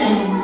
Amen.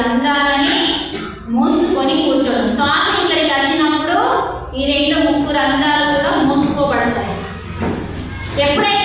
రంధ్రాలని మూసుకొని కూర్చోండి శ్వాస ఇక్కడికి వచ్చినప్పుడు ఈ రెండు ముక్కు రంధ్రాలు కూడా మూసుకోబడతాయి. ఎప్పుడైతే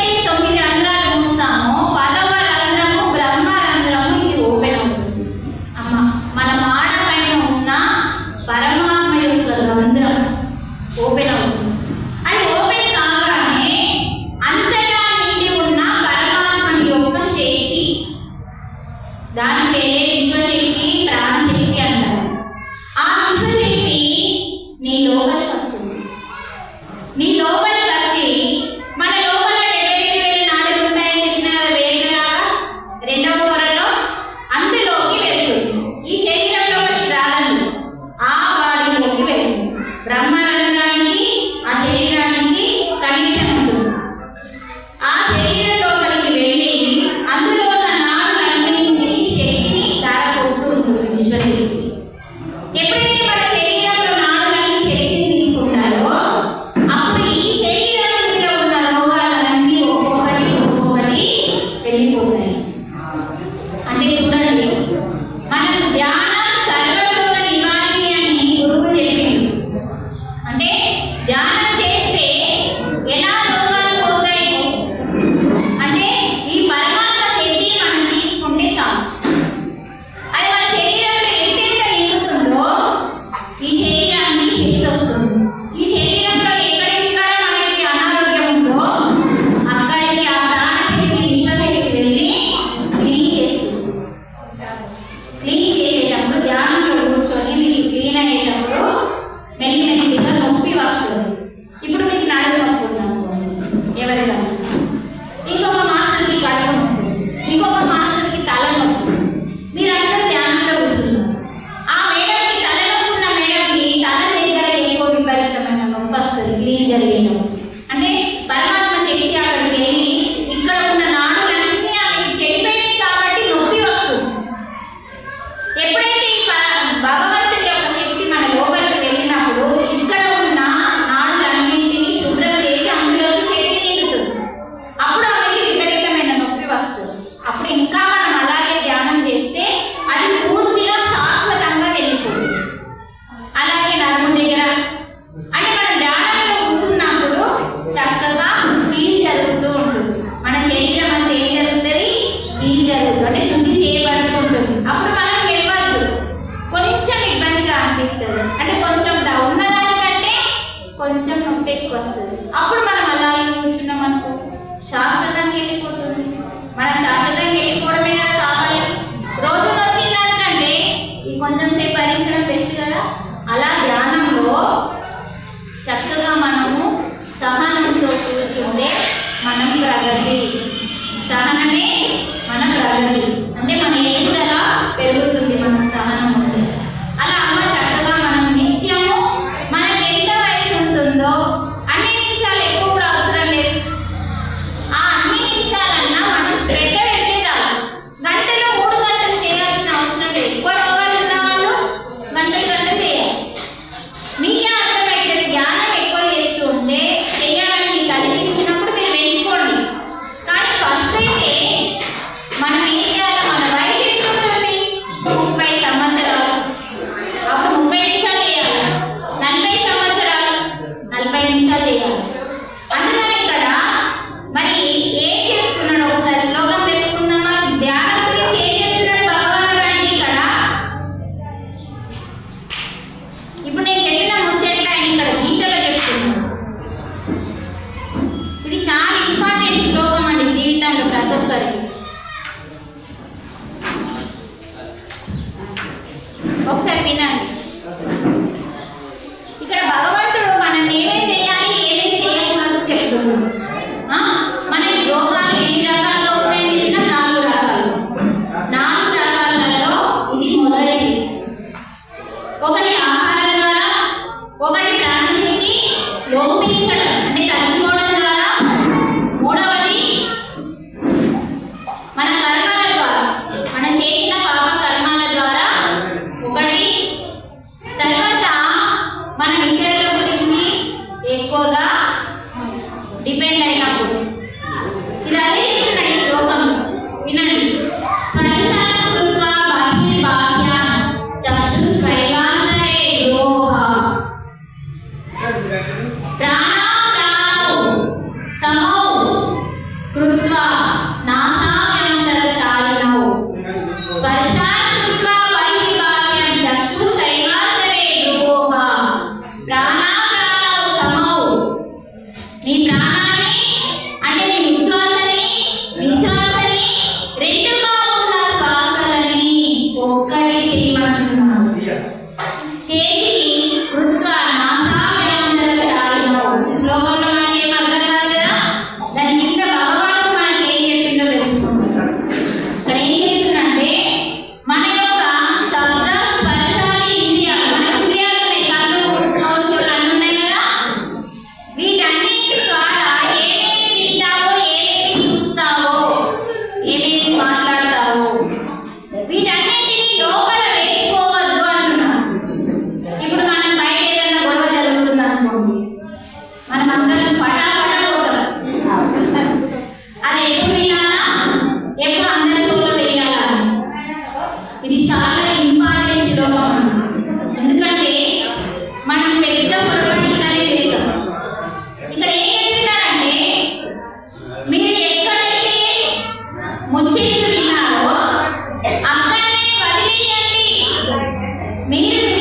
Amen.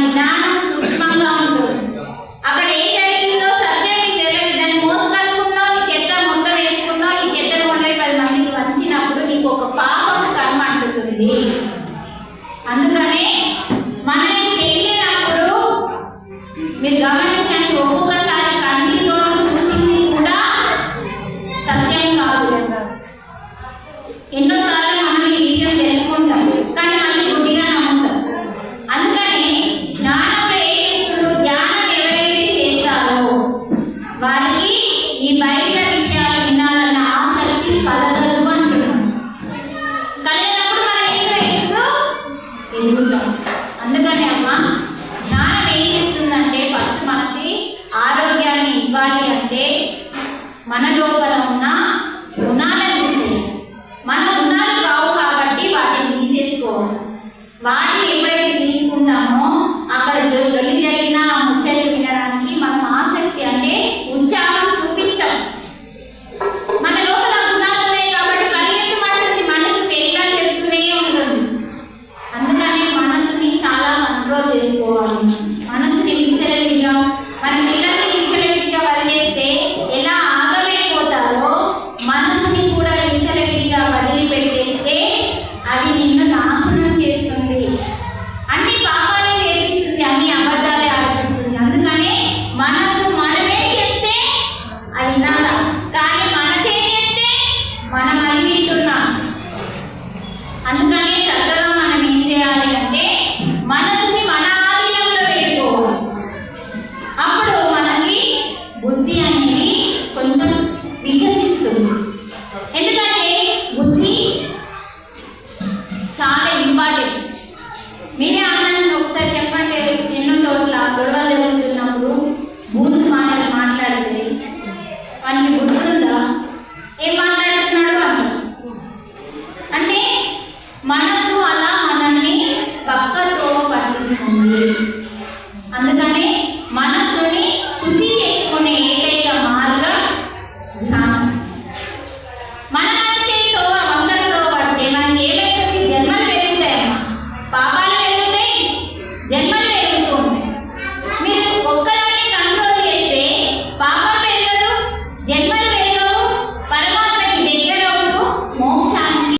validar Anadolu'dan